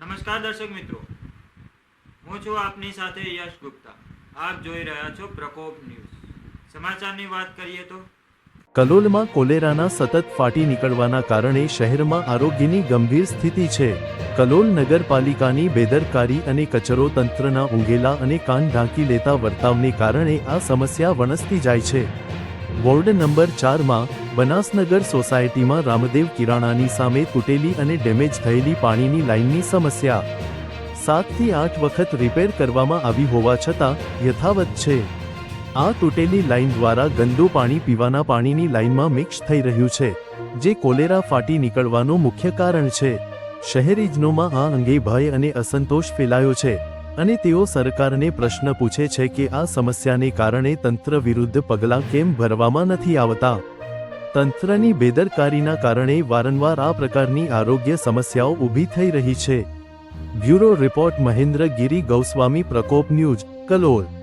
નમસ્કાર દર્શક મિત્રો. હું છું આપની સાથે યશ ગુપ્તા. આપ જોઈ રહ્યા છો પ્રકોપ ન્યૂઝ. સમાચારની વાત કરીએ તો કલોલમાં કોલેરાના સતત ફાટી નીકળવાના કારણે શહેરમાં આરોગ્યની ગંભીર સ્થિતિ છે. કલોલ નગરપાલિકાની બેદરકારી અને કચરો તંત્રના ઊંઘેલા અને કાન ઢાંકી લેતા વર્તાવને કારણે આ સમસ્યા વણસતી જાય છે. વોર્ડ નંબર ચારમાં બનાસનગર સોસાયટીમાં રામદેવ કિરાણાની સામે તૂટેલી અને ડેમેજ થયેલી પાણીની લાઇનની સમસ્યા. સાતથી આઠ વખત રિપેર કરવામાં આવી હોવા છતાં યથાવત છે. આ તૂટેલી લાઇન દ્વારા ગંદુ પાણી પીવાના પાણીની લાઇનમાં મિક્સ થઈ રહ્યું છે, જે કોલેરા ફાટી નીકળવાનું મુખ્ય કારણ છે. શહેરીજનોમાં આ અંગે ભય અને અસંતોષ ફેલાયો છે અને તેઓ સરકારને પ્રશ્ન પૂછે છે કે આ સમસ્યાને કારણે તંત્ર વિરુદ્ધ પગલાં કેમ ભરવામાં નથી આવતા? તંત્રની બેદરકારીના કારણે વારંવાર આ પ્રકારની આરોગ્ય સમસ્યાઓ ઊભી થઈ રહી છે. Bureau report Mahendra Giri Goswami Prakop news, Kalol.